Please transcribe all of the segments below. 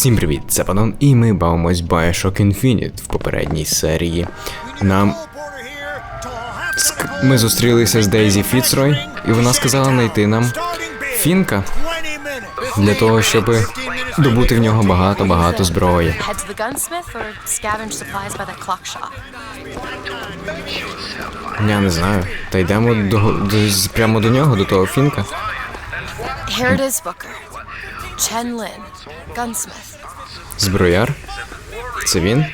Всім привіт, це Панон, і ми бавимось Bioshock Infinite в попередній серії. Нам ск- ми зустрілися з Дейзі Фіцрой, і вона сказала знайти нам Фінка для того, щоб добути в нього багато-багато зброї. Я не знаю. Та йдемо до, до прямо до нього, до того Фінка. Here it is, Booker. Chen Лин, gunsmith. Зброяр? Це він?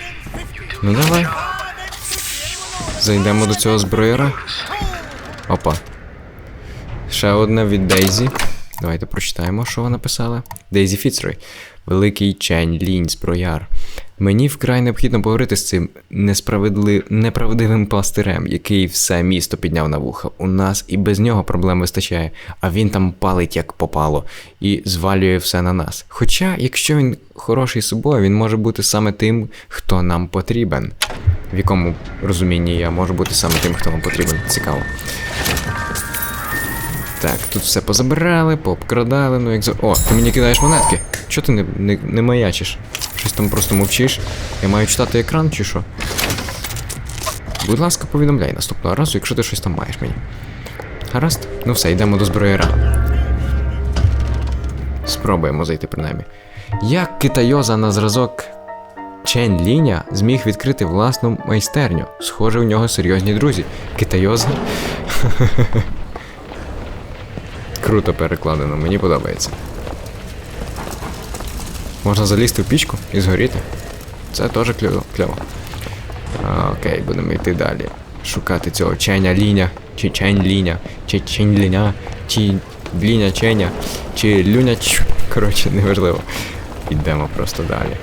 Ну давай. Зайдемо до цього зброяра. Опа. Ще одна від Дейзі. Давайте прочитаємо, що вона писала. Дейзі Фіцрой. Великий Чен Лінь зброяр. Мені вкрай необхідно поговорити з цим несправедли... неправдивим пластирем, який все місто підняв на вуха. У нас і без нього проблем вистачає, а він там палить як попало і звалює все на нас. Хоча, якщо він хороший собою, він може бути саме тим, хто нам потрібен. В якому розумінні я можу бути саме тим, хто вам потрібен. Цікаво. Так, тут все позабирали, пообкрадали, ну як за. О, ти мені кидаєш монетки. Чого ти не, не, не маячиш? Щось там просто мовчиш. Я маю читати екран чи що? Будь ласка, повідомляй наступного разу, якщо ти щось там маєш мені. Гаразд? Ну все, йдемо до зброяра. Спробуємо зайти принаймні. Як китайоза на зразок Чен Ліня зміг відкрити власну майстерню. Схоже, у нього серйозні друзі. Китайоза. Круто перекладено, мені подобається. Можна залізти в пічку і згоріти. Це теж кльово. А, окей, будемо йти далі. Шукати цього ченя ліня, чи чень ліня, чи чень ліня, чи ліня ченя, чи люня ч. Коротше, неважливо. Йдемо просто далі.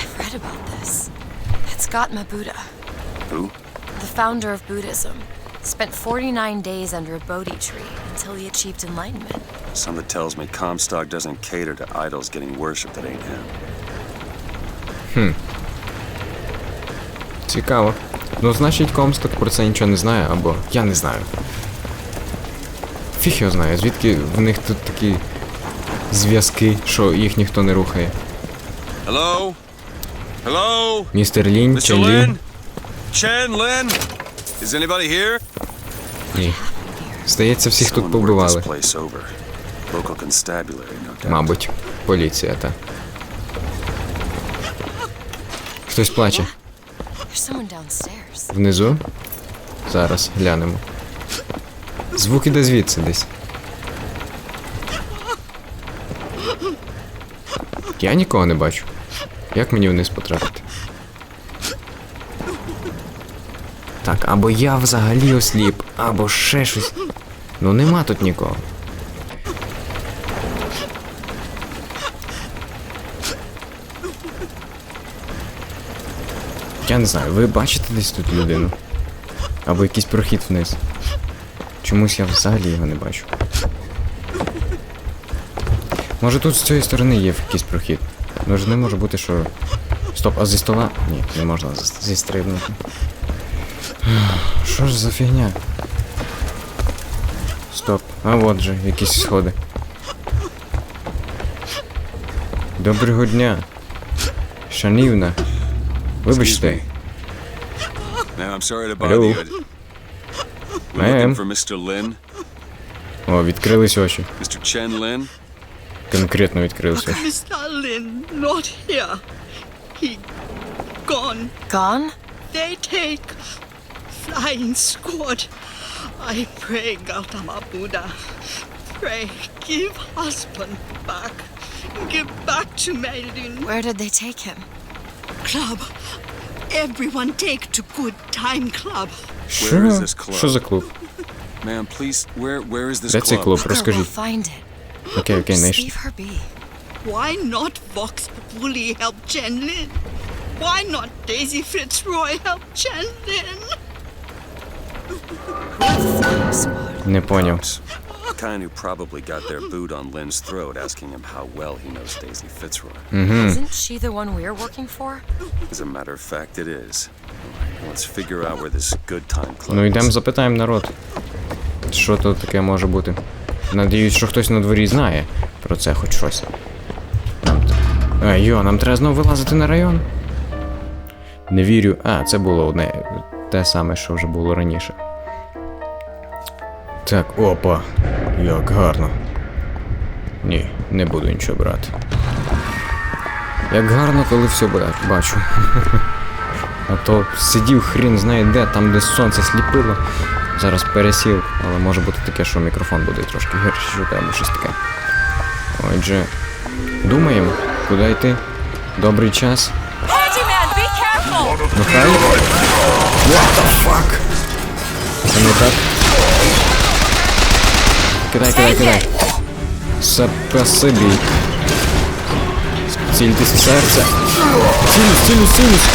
I've read about this. It's Gautama Buddha, Who? the founder of Buddhism. Spent 49 days under a Bodhi tree until he achieved enlightenment. Something tells me Comstock doesn't cater to idols getting worshipped that ain't him. Цікаво. Ну, значить, Комсток про це нічого не знає, або я не знаю. Фіг його знає, звідки в них тут такі зв'язки, що їх ніхто не рухає. Hello? Hello? Містер Лінь, Mr. Чен Лін? Lin? Chen Lin? Is anybody here? Ні. Здається, всіх тут побивали. Мабуть, поліція та. Хтось плаче. Внизу? Зараз глянемо. Звук іде звідси десь. Я нікого не бачу. Як мені вниз потрапити? Так, або я взагалі осліп, або ще щось. Ну нема тут нікого. Я не знаю, ви бачите десь тут людину? Або якийсь прохід вниз. Чомусь я взагалі його не бачу. Може тут з цієї сторони є якийсь прохід. Ну ж не може бути, що. Стоп, а зі стола? Ні, не можна зі- зістрибнути. Що ж за фігня? Стоп, а от же, якісь сходи. Доброго дня. Шанівна. Вибачте. Lin. О, відкрились очі. Конкретно відкрились очі. Mr. Not here. He gone. Gone? They take flying squad. I pray, Gautama Buddha. Pray, give husband back. Give back to Maylin Where did they take him? Club. Everyone take to Good Time Club. Що? Where is this club? Що за клуб? Ma'am, please, where where is this Де цей club? клуб? Booker, we'll Розкажіть. find it. Окей, окей, Just знайшли. leave her be. Why not Vox Populi help Chen Lin? Why not Daisy Fitzroy help Chen Lin? Не kind who probably got their boot on Lin's throat asking him how well he knows Daisy Fitzroy. Mm-hmm. Isn't she the one we're working for? As a matter of fact, it is. Let's figure out where this good time club Ну йдемо запитаємо народ. Що тут таке може бути? Надіюсь, що хтось на дворі знає про це хоч щось. Нам А, йо, нам треба знову вилазити на район. Не вірю. А, це було одне. Те саме, що вже було раніше. Так, опа. Як гарно. Ні, не буду нічого брати. Як гарно, коли все бачу. А то сидів хрін знає де, там де сонце сліпило. Зараз пересів, але може бути таке, що мікрофон буде трошки гірший або щось таке. Отже, думаємо, куди йти. Добрий час. What the fuck? Це не так. Кидай, кидай, кидай. Спасибі. Цільтесь в серце. Цілюсь, цілюсь, цілюсь.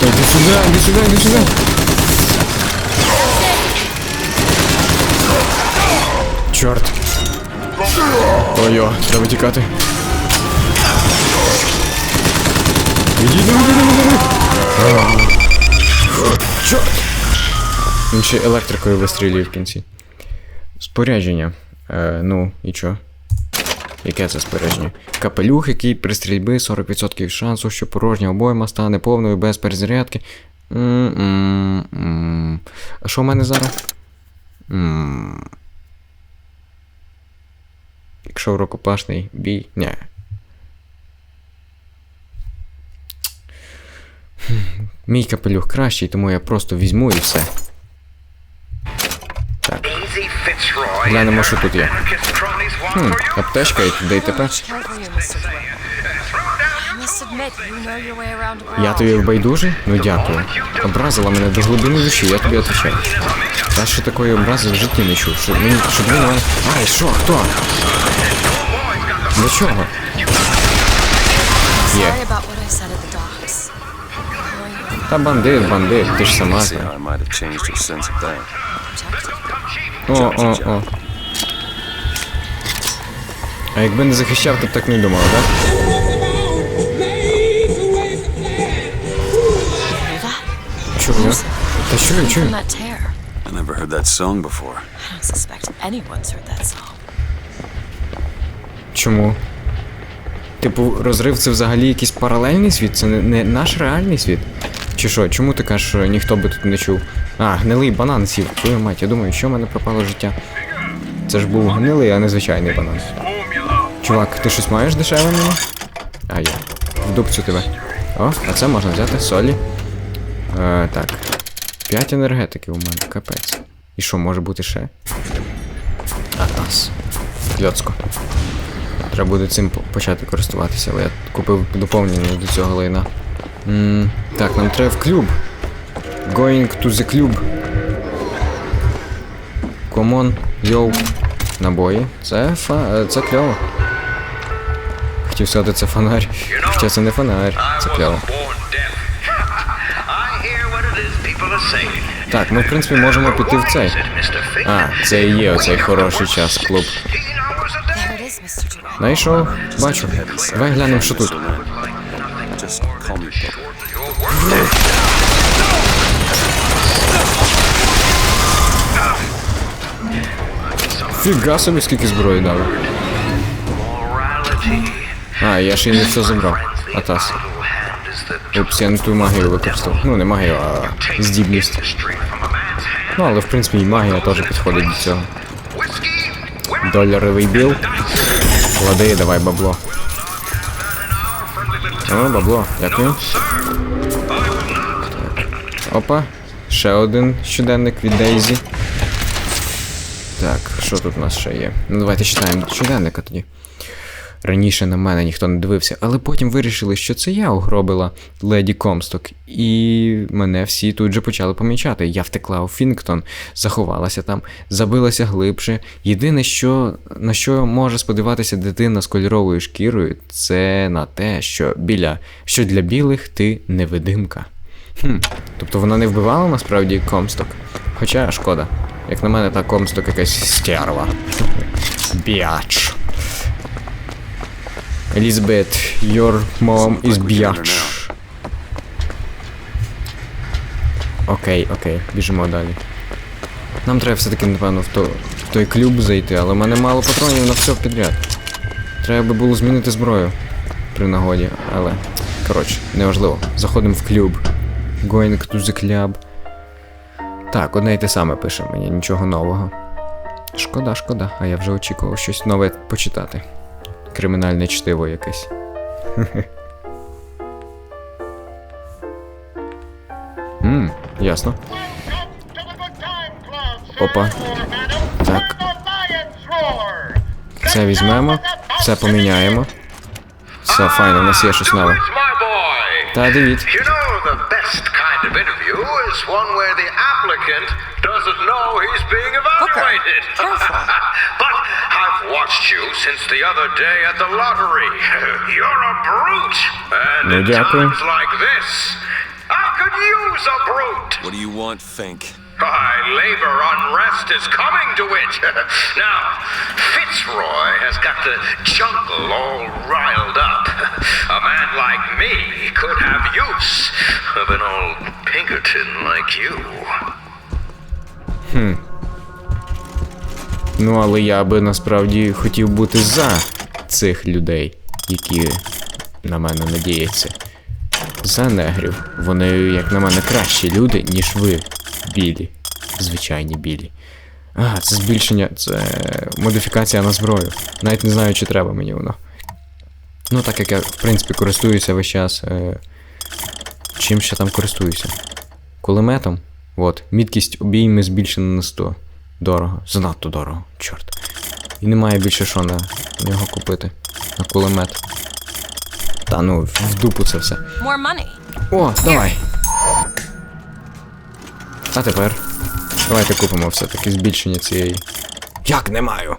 Та Іди сюди, іди сюди, іди сюди. Чорт. Ой-о, треба тікати. Чорт. Він ще електрикою вистрілює в кінці. Спорядження. Е, ну, і чо? Яке це спорядження? Капелюх, який при стрільбі 40% шансу, що порожня обойма стане повною без перезарядки. М-м-м. А що в мене зараз? М. Якщо рукопашний бій. Ні. Мій капелюх кращий, тому я просто візьму і все. Так. Глянемо, що тут є. Хм, аптечка і туди і тепер. Я тобі байдужий? Ну дякую. Образила мене до глибини душі, я тобі отвечаю. Та що такої образи в житті не чув. Щоб мені, щоб мене. Ай, що, хто? До чого? Є. Та бандит, бандит, ти ж сама знаєш. О, о, о. А якби не захищав, ти б так не думав, так? Чую. Та чую, чую. I never heard that song before. I don't suspect anyone's heard that song. Чому? Типу, розрив це взагалі якийсь паралельний світ? Це не, не наш реальний світ? Чи що? Чому ти кажеш, ніхто би тут не чув? А, гнилий банан сів. Твою мать, я думаю, що в мене пропало життя. Це ж був гнилий, а не звичайний банан. Чувак, ти щось маєш дешеве мені? А я. В дубцю тебе. О, а це можна взяти солі. Е, так. П'ять енергетиків у мене, капець. І що, може бути ще? Атас. Льоцко. Треба буде цим почати користуватися, але я купив доповнення до цього лайна. м так, нам треба в клуб. Going to the club. Come on, йоу. Набої. Це фа. е, це кльово. Хотів сказати, це фонарь. Хоча це не фонарь, це кльово. Так, ми в принципі можемо піти в цей. А, це і є оцей хороший час клуб. Знайшов, бачу. Давай глянемо, що тут. Фіга собі, скільки зброї дали. А, я ще й не все забрав. Атас. Упс, я не ту магію використав. Ну, не магію, а здібність. Ну, але в принципі і магія теж підходить до цього. Доляровий біл. Лади, давай бабло. О, бабло, дякую. Опа. Ще один щоденник від Дейзі. Так, що тут у нас ще є? Ну давайте читаємо щоденника тоді. Раніше на мене ніхто не дивився, але потім вирішили, що це я угробила леді Комсток, і мене всі тут же почали помічати. Я втекла у Фінгтон, заховалася там, забилася глибше. Єдине, що на що може сподіватися дитина з кольоровою шкірою, це на те, що біля що для білих ти невидимка. Хм, тобто вона не вбивала насправді Комсток. Хоча шкода. Як на мене, та Комсток якась стерва. Біач. Елізабет, your mom is biatch. Окей, окей, біжимо далі. Нам треба все-таки, напевно, в, то, в той клуб зайти, але в мене мало патронів на все підряд. Треба би було змінити зброю при нагоді, але. Коротше, неважливо. Заходимо в клуб. Going to the club. Так, одне й те саме пише мені, нічого нового. Шкода, шкода, а я вже очікував щось нове почитати. Кримінальне чтиво якесь. Ммм, ясно. Опа. Так. Це візьмемо, це поміняємо. Все, файно, у нас є щось нове. Та дивіть. kind of interview is one where the applicant doesn't know he's being evaluated. But I've watched you since the other day at the lottery. You're a brute. And no, in times like this, I could use a brute. What do you want, Fink? Why, labor unrest is coming to it. now, Fitzroy has got the jungle all riled up. A man like me could have use of an old Pinkerton like you. Хм. Ну, але я би насправді хотів бути за цих людей, які на мене надіються. За негрів. Вони, як на мене, кращі люди, ніж ви, білі. Звичайні білі. А, це збільшення, це модифікація на зброю. Навіть не знаю, чи треба мені воно. Ну, так як я, в принципі, користуюся весь час. Е... Чим ще там користуюся? Кулеметом. От, міткість обійми збільшена на 100. Дорого. Занадто дорого, чорт. І немає більше що на нього купити. На кулемет. Та ну, в дупу це все. О, давай. А тепер. Давайте купимо все-таки збільшення цієї. Як не маю?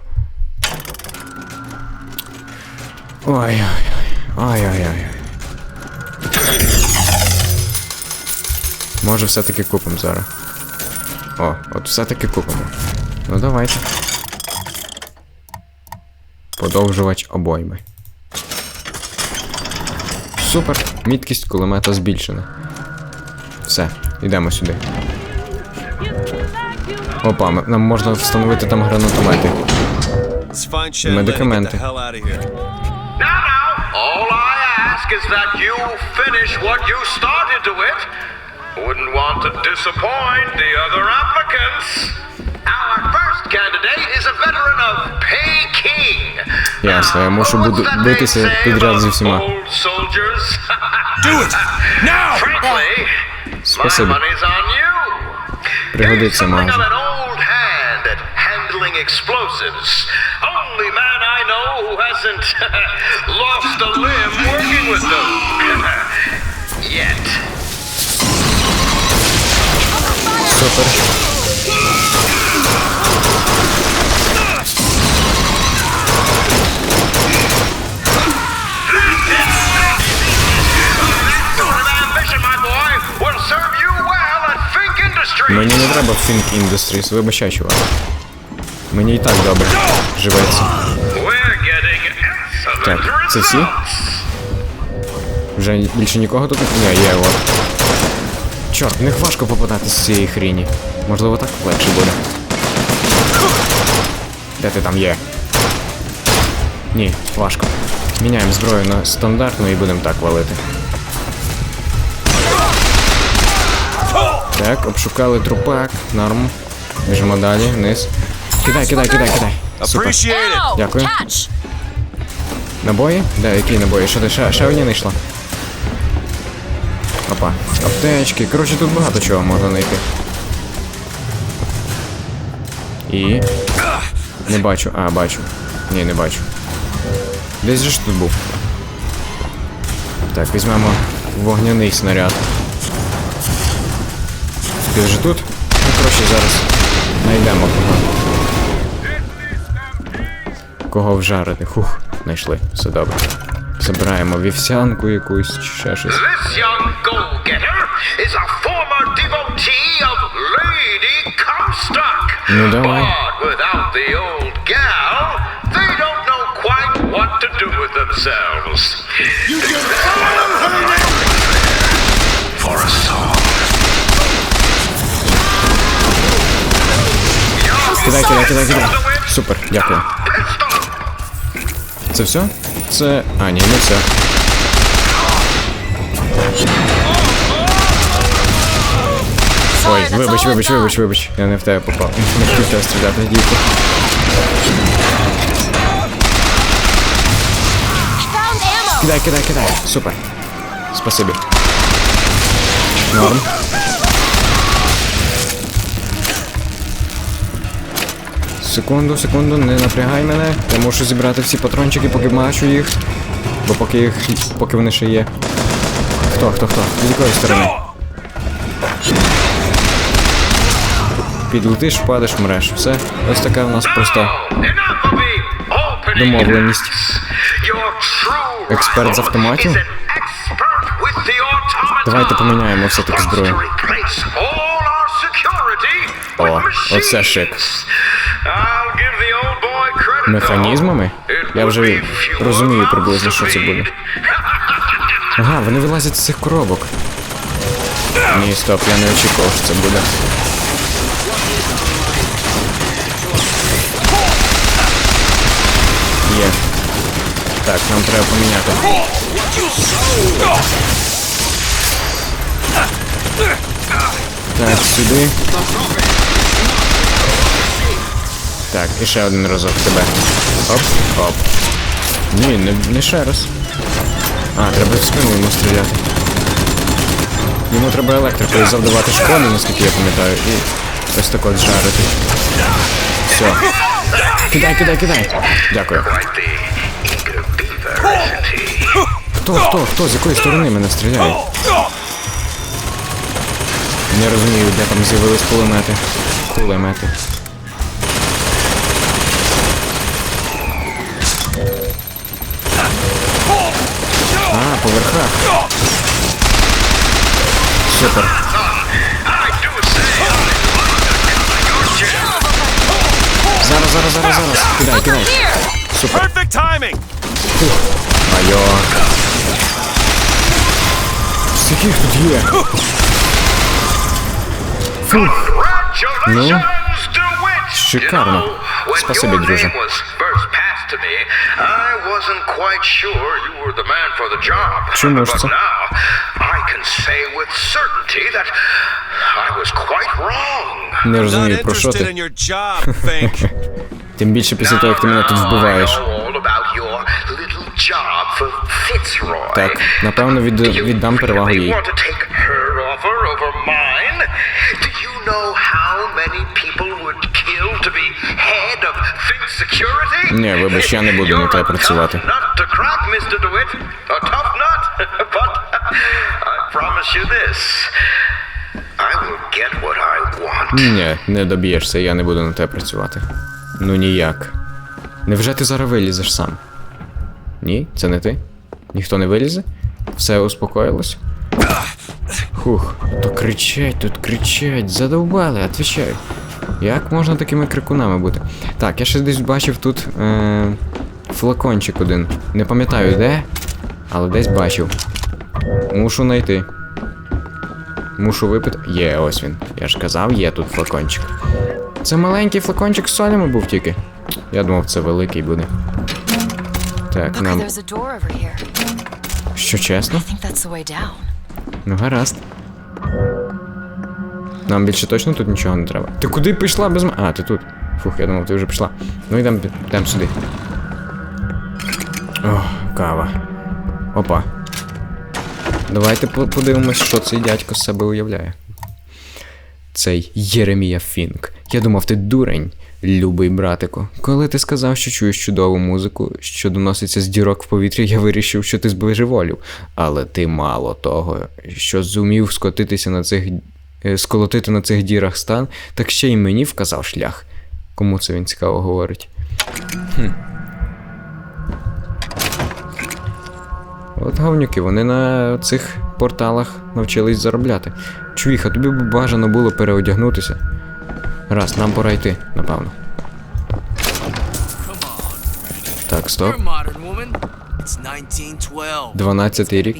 Ой-ой-ой. Ой-ой-ой. Може все-таки купимо зараз. О, от все-таки купимо. Ну давайте. Подовжувач обойми. Супер. Міткість кулемета збільшена. Все, йдемо сюди. Опа, нам можна встановити там гранатомети. Медикаменти. is that you finish what you started to it. Wouldn't want to disappoint the other applicants. Our first candidate is a veteran of Peking. Ясно, я мушу буду битися підряд зі всіма. old soldiers? Do it! Now! Frankly, my money's on you. Пригодиться, може. Explosives. Only man I know who hasn't lost a limb working with them. Yet. Супер. Sort of ambition, my boy, will serve you well at Fink Industries. Мені не треба Think Industries, вибачай, чувак. Мені і так добре. Живеться. Так, це всі? Вже більше нікого тут не є, от. Чорт, в них важко попадати з цієї хріні. Можливо, так легше буде. Де ти там є? Ні, важко. Міняємо зброю на стандартну і будемо так валити. Так, обшукали трупак, норм. Біжимо далі, вниз. Кидай, кидай, кидай, кидай. Супер. Appreciate it! Дякую. Набої? Де, які набої? Що ти ще, ще одні знайшла? Опа. Аптечки. Коротше, тут багато чого можна знайти. І. Не бачу. А, бачу. Ні, не бачу. Десь же ж тут був. Так, візьмемо вогняний снаряд. Ти вже тут? Ну, коротше, зараз знайдемо кого. Кого вжарити? Хух, знайшли. Все добре. Забираємо вівсянку якусь чи ще щось. This young goal-getter is a former devotee of Lady Comstock. Ну давай. But without the old gal, they don't know quite what to do with themselves. You can follow her now. For a song. Кидай, кидай, кидай, кидай. Супер, дякую. Це все? Це. А, ні, не все. Ой, Sorry, that's вибач, all I've вибач, got. вибач, вибач. Я не в тебе попав. Не хотів тебе стріляти, дійсно. Found ammo. Кидай, кидай, кидай. Супер. Спасибі. Норм. Секунду, секунду, не напрягай мене. Я мушу зібрати всі патрончики, поки бачу їх. Бо поки їх. поки вони ще є. Хто, хто, хто? З якої сторони? Підлетиш, впадеш, вмреш. Все. Ось така в нас проста. Домовленість. Експерт з автоматів? Давайте поміняємо все-таки зброю. О, оце шик. Механізмами? Я вже розумію приблизно, що це буде. Ага, вони вилазять з цих коробок. Ні, стоп, я не очікував, що це буде. Є. Так, нам треба поміняти. Так, сюди. Так, і ще один разок тебе. Оп, оп. Ні, не, не ще раз. А, треба в спину йому стріляти. Йому треба електрикою завдавати шкоди, наскільки я пам'ятаю, і ось так от жарити. Все. Кидай, кидай, кидай. Дякую. Хто, хто, хто, з якої сторони мене стріляє? Не розумію, де там з'явились кулемети. Кулемети. А, по. Супер. Зараз, зараз, зараз, зараз. Кидай, кидай. Супер. Perfect! Айо. Скільки їх тут є? Фух. DeWitt! Шикарно. Спасибі, друже. to me, I wasn't quite sure you were the man for the job. Чому ж But це? now, I can say with certainty that I was quite wrong. Не Not розумію, про що interested in ти. your job, Fink. Тим більше після того, як ти мене тут Now, вбиваєш. I know all about your little job for Fitzroy. Так, напевно, від, Do you віддам перевагу really їй. want to take her offer over mine? Do you know how many people would kill to be head of Fink Security? Ні, вибач, я не буду на тебе працювати. Ні, не доб'єшся, я не буду на тебе працювати. Ну ніяк. Невже ти зараз вилізеш сам? Ні, це не ти? Ніхто не вилізе? Все успокоїлось? Хух, то кричать, тут кричать, задовбали, отвечаю. Як можна такими крикунами бути? Так, я ще десь бачив тут е- флакончик один. Не пам'ятаю де, але десь бачив. Мушу знайти. Мушу випити. Є, ось він. Я ж казав, є тут флакончик. Це маленький флакончик з солями був тільки. Я думав, це великий буде. Так, нам. Що чесно? Ну гаразд. Нам більше точно тут нічого не треба. Ти куди пішла без м... А, ти тут. Фух, я думав, ти вже пішла. Ну йдемо йдем сюди. О, кава. Опа. Давайте подивимось, що цей дядько з себе уявляє. Цей Єремія Фінк. Я думав, ти дурень, любий братику. Коли ти сказав, що чуєш чудову музику, що доноситься з дірок в повітрі, я вирішив, що ти збожеволів. Але ти мало того, що зумів скотитися на цих сколотити на цих дірах стан, так ще й мені вказав шлях. Кому це він цікаво говорить? Хм. От говнюки, вони на цих порталах навчились заробляти. Чувіха, тобі б бажано було переодягнутися. Раз, нам пора йти, напевно. Так, стоп. You're a modern woman. It's 1912. 12 рік.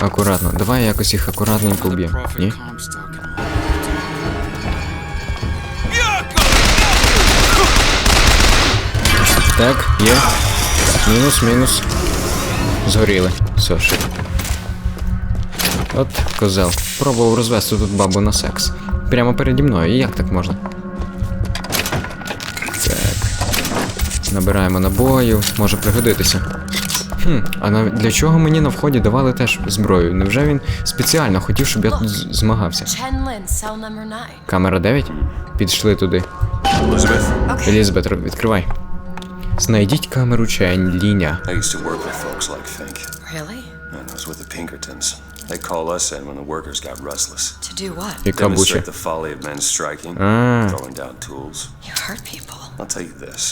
Акуратно. Давай якось їх акуратненько вб'ємо. Ні? Так, є. Мінус, мінус. Згоріли. Все, шик. От, козел. Пробував розвести тут бабу на секс. Прямо переді мною. І як так можна? Так. Набираємо набою, може пригодитися. Хм, а на, для чого мені на вході давали теж зброю? Невже він спеціально хотів, щоб я тут змагався? Камера 9? Підійшли туди. Okay. Елізабет, відкривай. Знайдіть камеру Чен Ліня. They call us in when the workers got restless. To do what? Demonstrate the folly of men striking, Ah. throwing down tools. You hurt people. I'll tell you this.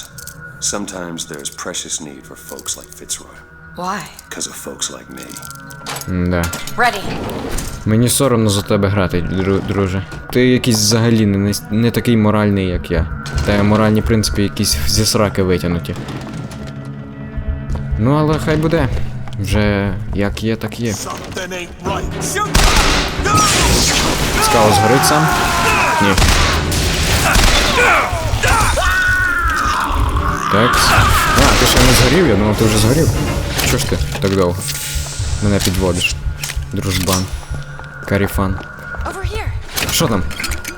Sometimes there's precious need for folks like Fitzroy. Why? Because of folks like me. Да. Ready. Мені соромно за тебе грати, дру- друже. Ти якийсь взагалі не, не такий моральний, як я. Та моральні принципи якісь зі сраки витягнуті. Ну, але хай буде. Вже як є, так є. Скаут згорить сам? Ні. Так. А, ти ще не згорів, я думав, ти вже згорів. Чого ж ти так довго? Мене підводиш. Дружбан. Каріфан. Що там?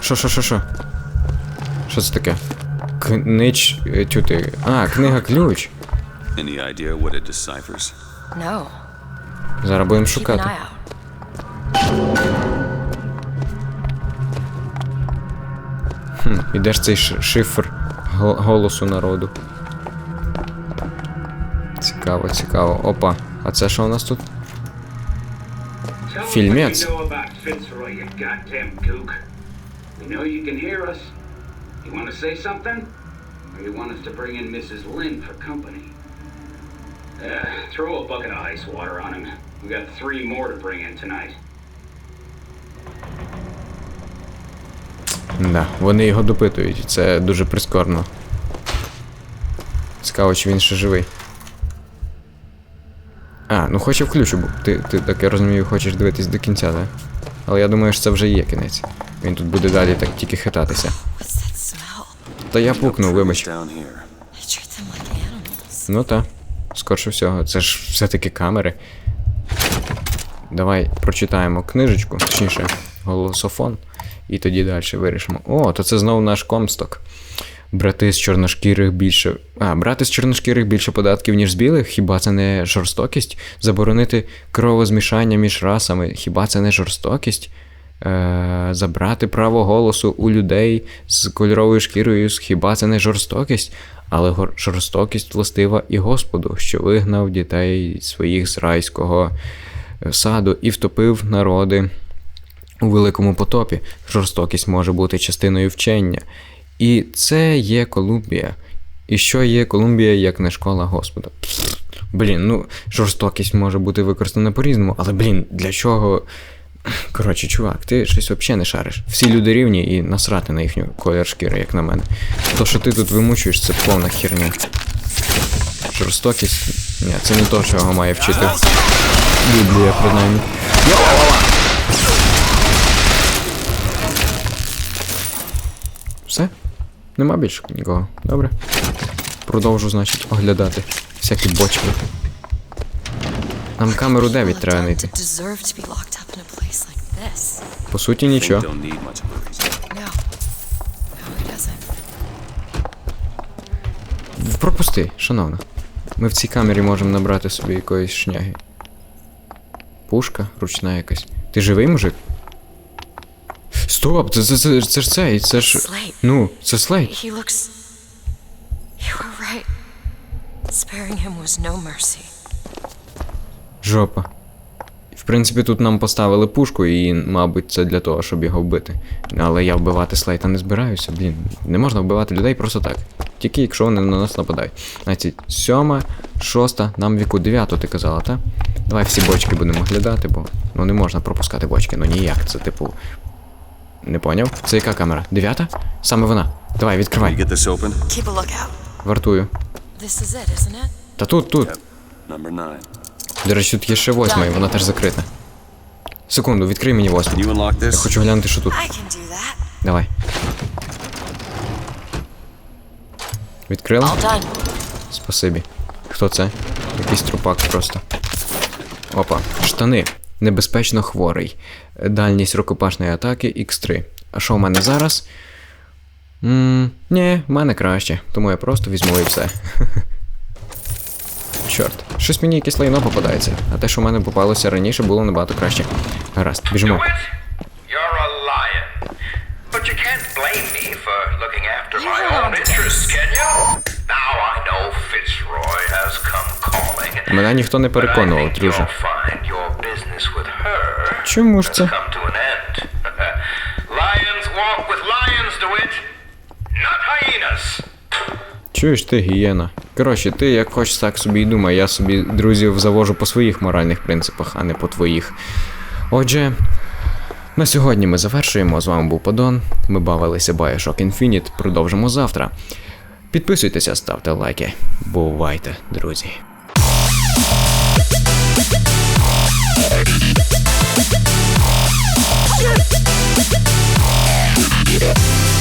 Що, що, що, що? Що це таке? Книч. е, Тю ти. А, книга ключ. No. Зараз будемо шукати. out. І де ж цей шифр голосу народу? Цікаво, цікаво. Опа. А це що у нас тут? Uh, tonight. Да, вони його допитують, це дуже прискорбно. Цікаво, чи він ще живий. А, ну хоче в ключу був. Ти, ти так я розумію, хочеш дивитись до кінця, так? Але я думаю, що це вже є кінець. Він тут буде далі так тільки хитатися. Та я пукнув, вибач. Ну та, скорше всього, це ж все-таки камери. Давай прочитаємо книжечку, точніше, голософон, і тоді далі вирішимо. О, то це знову наш комсток. Брати з чорношкірих більше. А, брати з чорношкірих більше податків, ніж з білих? Хіба це не жорстокість? Заборонити кровозмішання між расами, хіба це не жорстокість? Е, забрати право голосу у людей з кольоровою шкірою, хіба це не жорстокість? Але жорстокість властива і Господу, що вигнав дітей своїх з райського е, саду і втопив народи у великому потопі. Жорстокість може бути частиною вчення. І це є Колумбія. І що є Колумбія, як не школа Господа? Блін, ну жорстокість може бути використана по-різному, але блін, для чого. Коротше, чувак, ти щось взагалі не шариш. Всі люди рівні і насрати на їхню колір шкіри, як на мене. То, що ти тут вимучуєш, це повна херня. Жорстокість. Ні, це не то, чого має вчити. Біблія, принаймні. Нема більше нікого. Добре. Продовжу, значить, оглядати всякі бочки. Нам камеру 9 треба знайти. По суті, нічого. Пропусти, шановна. Ми в цій камері можемо набрати собі якоїсь шняги. Пушка, ручна якась. Ти живий, мужик? Стоп! Це, це, це, це ж цей, це ж. Ну, це слейд. Жопа. В принципі, тут нам поставили пушку, і, мабуть, це для того, щоб його вбити. Але я вбивати слейта не збираюся, блін. Не можна вбивати людей просто так. Тільки якщо вони на нас нападають. Значить, сьома, шоста, нам віку дев'яту, ти казала, так? Давай всі бочки будемо глядати, бо ну не можна пропускати бочки, ну ніяк. Це типу. Не поняв? Це яка камера? Дев'ята? Саме вона. Давай, відкривай. get this open? Keep a. Вартую. This is it, isn't it? Та тут, тут. Yep. До речі, тут є ще восьма, і вона теж закрита. Секунду, відкрий мені восьму. Can you unlock Я хочу глянути, що тут. I can do that. Давай. Відкрила? Спасибі. Хто це? Якийсь трупак просто. Опа. Штани. Небезпечно хворий. Дальність рукопашної атаки X3. А що в мене зараз? Ммм, ні, в мене краще, тому я просто візьму і все. Чорт, щось мені якесь лайно попадається, а те, що в мене попалося раніше, було набагато краще. Гаразд, біжимо. Мене ніхто не переконував, друже. DeWitt, not hyenas. Чуєш ти, гієна? Коротше, ти як хочеш так собі й думай, я собі друзів завожу по своїх моральних принципах, а не по твоїх. Отже, на сьогодні ми завершуємо. З вами був Падон. Ми бавилися Bioshock Infinite. Продовжимо завтра. Підписуйтеся, ставте лайки. Бувайте, друзі. Yeah.